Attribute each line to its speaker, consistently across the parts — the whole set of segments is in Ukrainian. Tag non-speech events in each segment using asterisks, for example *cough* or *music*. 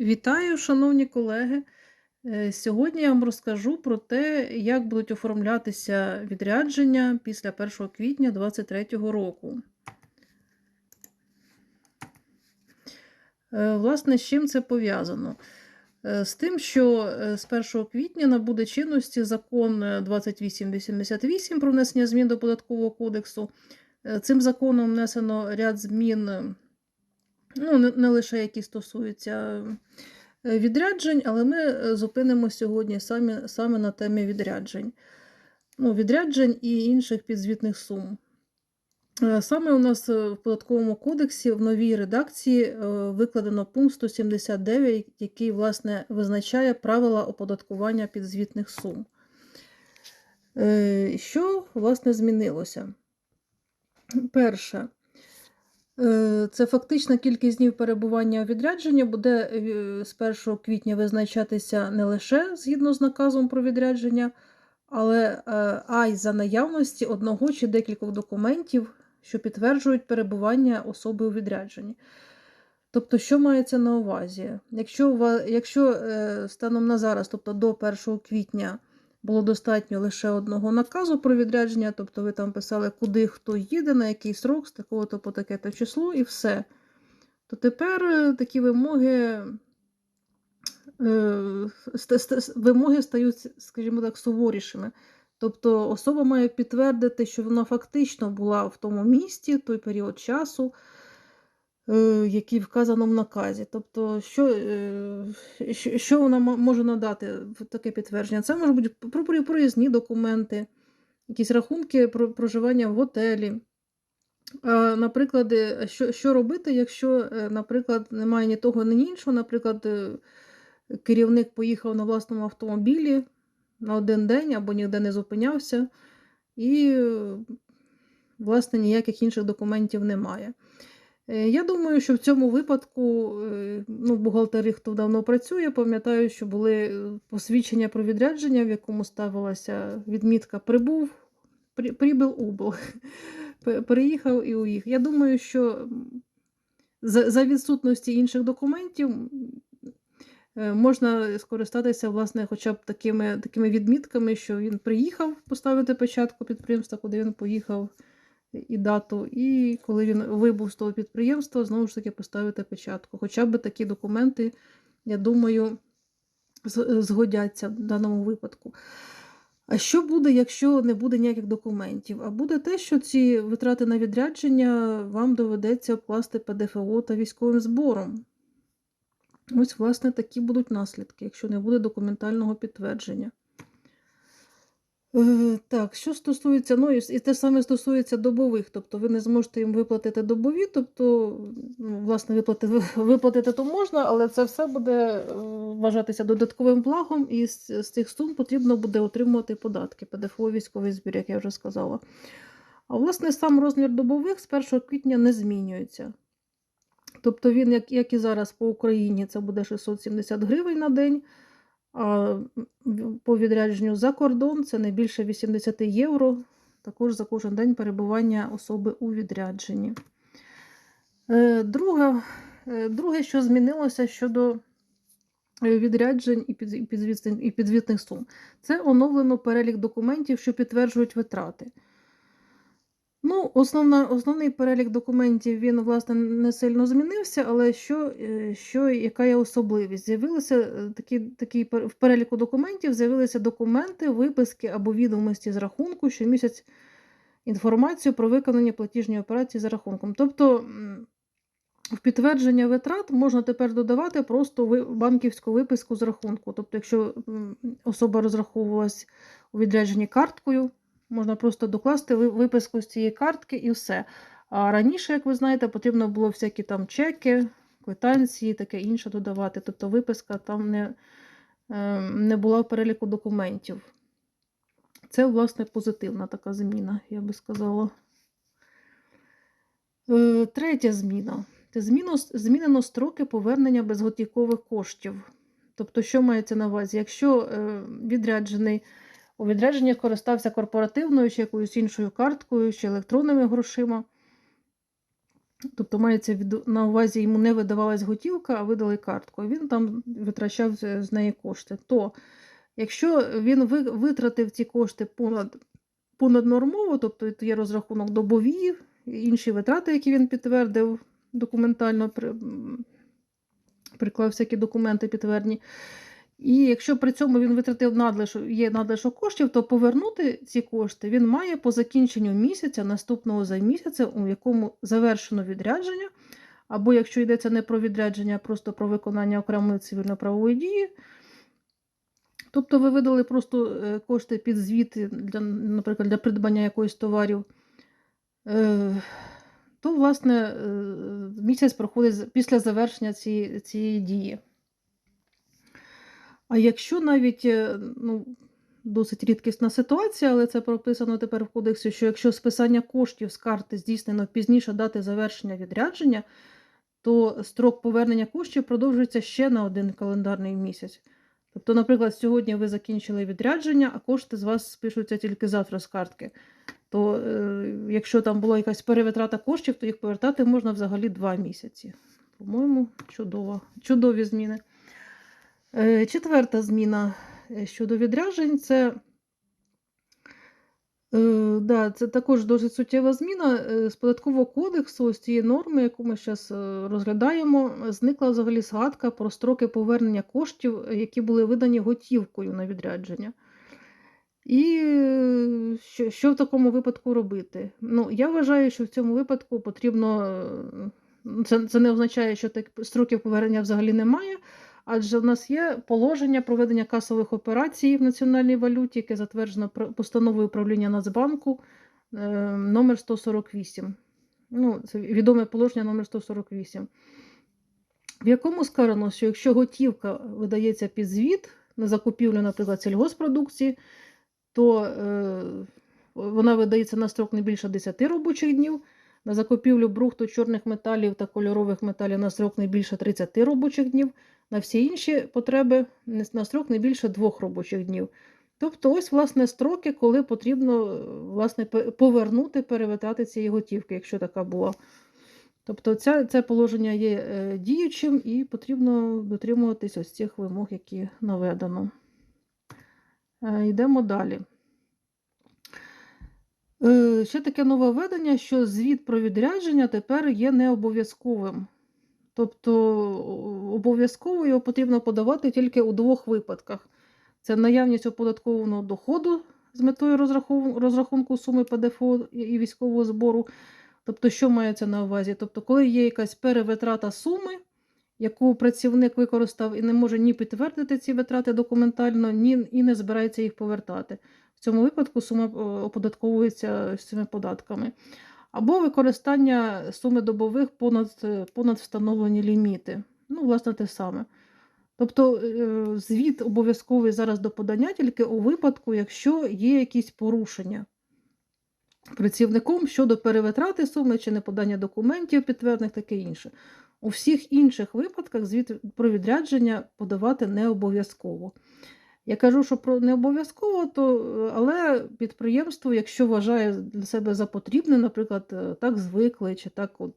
Speaker 1: Вітаю, шановні колеги. Е, Сьогодні я вам розкажу про те, як будуть оформлятися відрядження після 1 квітня 2023 року. Е, Власне, з чим це пов'язано? Е, З тим, що з 1 квітня набуде чинності закон е, 2888 про внесення змін до податкового кодексу. Цим законом внесено ряд змін, ну, не, лише які стосуються е, відряджень, але ми е, зупинимося сьогодні самі, саме на темі відряджень. Ну, відряджень і інших підзвітних сум. Е, Саме у нас в податковому кодексі в новій редакції викладено пункт 179, який власне визначає правила оподаткування підзвітних сум. Що власне змінилося? Перше, це фактична кількість днів перебування у відрядженні буде е, з 1 квітня визначатися не лише згідно з наказом про відрядження, але е, а й за наявності одного чи декількох документів, що підтверджують перебування особи у відрядженні. Тобто, що мається на увазі? Якщо, якщо е, станом на зараз, тобто до 1 квітня, було достатньо лише одного наказу про відрядження, тобто ви там писали, куди хто їде, на який срок, з такого-то по таке-то число, і все. То тепер е, такі вимоги, е, вимоги стають, скажімо так, суворішими. Тобто особа має підтвердити, що вона фактично була в тому місті той період часу, е, який вказано в наказі. Тобто, що, е, що- вона може надати таке підтвердження? Це можуть бути про- про- проїзні документи, якісь рахунки про проживання в готелі. Наприклад, е, що, що робити, якщо, наприклад, немає ні того, ні іншого, наприклад, керівник поїхав на власному автомобілі на один день або ніде не зупинявся, і, власне, ніяких інших документів немає. Е, Я думаю, що в цьому випадку е, ну, бухгалтери, хто давно працює, пам'ятаю, що були е, посвідчення про відрядження, в якому ставилася відмітка прибув, при- прибув, убув. *laughs* Пе- Переїхав і уїхав. Я думаю, що за, за відсутності інших документів можна скористатися, власне, хоча б такими, такими відмітками, що він приїхав поставити печатку підприємства, куди він поїхав, і дату, і коли він вибув з того підприємства, знову ж таки поставити печатку. Хоча б такі документи, я думаю, згодяться в даному випадку. А що буде, якщо не буде ніяких документів? А буде те, що ці витрати на відрядження вам доведеться окласти ПДФО та військовим збором. Ось, власне, такі будуть наслідки, якщо не буде документального підтвердження. Е, Так, що стосується, ну і те саме стосується добових, тобто ви не зможете їм виплатити добові, тобто, ну, власне, виплатити, *laughs* виплатити то можна, але це все буде е, вважатися додатковим благом, і з, з цих сум потрібно буде отримувати податки, ПДФО, військовий збір, як я вже сказала. А власне сам розмір добових з 1 квітня не змінюється. Тобто він, як, як і зараз по Україні, це буде 670 гривень на день, а по відрядженню за кордон це не більше 80 євро, також за кожен день перебування особи у відрядженні. Е, Друге, е, друге що змінилося щодо е, відряджень і під- і підзвітних, і підзвітних сум, це оновлено перелік документів, що підтверджують витрати. Ну, основна, основний перелік документів він, власне, не сильно змінився, але що, е, що яка є особливість? З'явилися е, такі, такі в переліку документів з'явилися документи, виписки або відомості з рахунку, що містять інформацію про виконані платіжні операції за рахунком. Тобто в підтвердження витрат можна тепер додавати просто банківську виписку з рахунку. Тобто, якщо особа розраховувалась у відрядженні карткою, можна просто докласти виписку з цієї картки і все. А раніше, як ви знаєте, потрібно було всякі там чеки, квитанції, таке інше додавати. Тобто виписка там не, е, не була в переліку документів. Це, власне, позитивна така зміна, я би сказала. Е, Третя зміна. Це змінено строки повернення безготівкових коштів. Тобто, що мається на увазі? Якщо е, відряджений у відрядженні користався корпоративною чи якоюсь іншою карткою, чи електронними грошима, Тобто мається на увазі, йому не видавалась готівка, а видали картку. Він там витрачав з неї кошти. То якщо він витратив ці кошти понад, понаднормово, тобто є розрахунок добові, інші витрати, які він підтвердив документально, при- приклав всякі документи підтвердні. І якщо при цьому він витратив надлишок, є надлишок коштів, то повернути ці кошти він має по закінченню місяця, наступного за місяцем, у якому завершено відрядження, або якщо йдеться не про відрядження, а просто про виконання окремої цивільно-правової дії. Тобто ви видали просто е, кошти під звіт, для, наприклад, для придбання якоїсь товарів, е, то, власне, е, місяць проходить після завершення цієї, цієї дії. А якщо навіть е, ну, досить рідкісна ситуація, але це прописано тепер в кодексі, що якщо списання коштів з карти здійснено пізніше дати завершення відрядження, то строк повернення коштів продовжується ще на один календарний місяць. Тобто, наприклад, сьогодні ви закінчили відрядження, а кошти з вас спишуться тільки завтра з картки. То е, якщо там була якась перевитрата коштів, то їх повертати можна взагалі два місяці. По-моєму, чудово. чудові зміни. Е, Четверта зміна е, щодо відряджень це, е, да, це також досить суттєва зміна. З податкового кодексу, з цієї норми, яку ми зараз розглядаємо, зникла взагалі згадка про строки повернення коштів, які були видані готівкою на відрядження. І що, що в такому випадку робити? Ну, я вважаю, що в цьому випадку потрібно. Це, це не означає, що так строків повернення взагалі немає, адже в нас є положення проведення касових операцій в національній валюті, яке затверджено постановою управління Нацбанку е, номер 148. Ну, це відоме положення номер 148, в якому сказано, що якщо готівка видається під звіт на закупівлю, наприклад, сільгоспродукції, то е, вона видається на строк не більше 10 робочих днів. На закупівлю брухту чорних металів та кольорових металів на строк не більше 30 робочих днів, на всі інші потреби на строк не більше 2 робочих днів. Тобто, ось власне строки, коли потрібно власне, повернути перевитрати цієї готівки, якщо така була. Тобто ця, це положення є е, діючим і потрібно дотримуватись ось цих вимог, які наведено. Е, Йдемо далі. Е, Ще таке нововведення, що звіт про відрядження тепер є необов'язковим. Тобто обов'язково його потрібно подавати тільки у двох випадках: це наявність оподаткованого доходу з метою розрахунку суми ПДФО і військового збору. Тобто, що мається на увазі? Тобто, коли є якась перевитрата суми, яку працівник використав і не може ні підтвердити ці витрати документально, ні і не збирається їх повертати. В цьому випадку сума е, оподатковується з цими податками. Або використання суми добових понад, е, понад встановлені ліміти. Ну, власне, те саме. Тобто е, звіт обов'язковий зараз до подання тільки у випадку, якщо є якісь порушення працівником щодо перевитрати суми чи неподання документів підтверджених, таке інше. У всіх інших випадках звіт про відрядження подавати не обов'язково. Я кажу, що про не обов'язково, то, е, але підприємство, якщо вважає для себе за потрібне, наприклад, е, так звикли, чи так от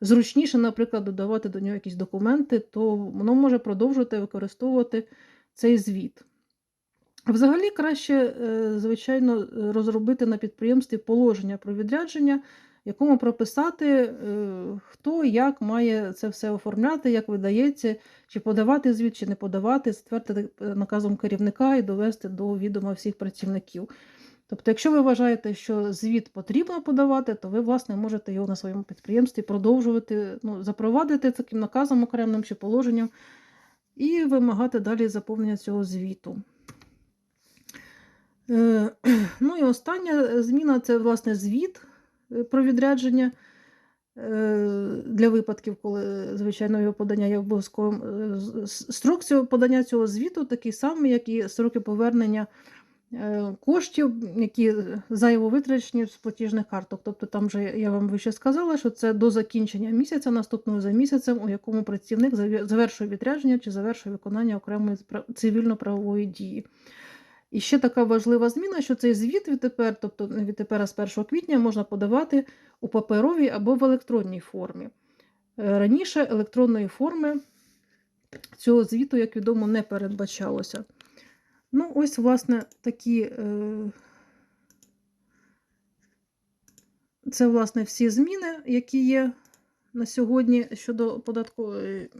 Speaker 1: зручніше, наприклад, додавати до нього якісь документи, то воно може продовжувати використовувати цей звіт. Взагалі краще, е, звичайно, розробити на підприємстві положення про відрядження, в якому прописати, е, хто як має це все оформляти, як видається, чи подавати звіт, чи не подавати, затвердити е, наказом керівника і довести до відома всіх працівників. Тобто, якщо ви вважаєте, що звіт потрібно подавати, то ви, власне, можете його на своєму підприємстві продовжувати, ну, запровадити таким наказом окремим чи положенням і вимагати далі заповнення цього звіту. Е, *clears throat* Ну і остання зміна це власне звіт про відрядження е, для випадків, коли, звичайно, його подання є обов'язковим. Е, Строк цього подання цього звіту такий самий, як і строки повернення е, коштів, які зайво витрачені з платіжних карток. Тобто там вже я вам вище сказала, що це до закінчення місяця, наступного за місяцем, у якому працівник завершує відрядження чи завершує виконання окремої цивільно-правової дії. І ще така важлива зміна, що цей звіт відтепер, тобто відтепер з 1 квітня, можна подавати у паперовій або в електронній формі. Е, Раніше електронної форми цього звіту, як відомо, не передбачалося. Ну, ось, власне, такі. е, Це, власне, всі зміни, які є на сьогодні щодо податкової.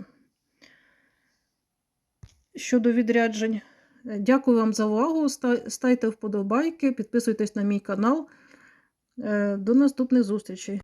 Speaker 1: Щодо відряджень. Дякую вам за увагу. Ста- Ставте вподобайки, підписуйтесь на мій канал. Е, До наступних зустрічей.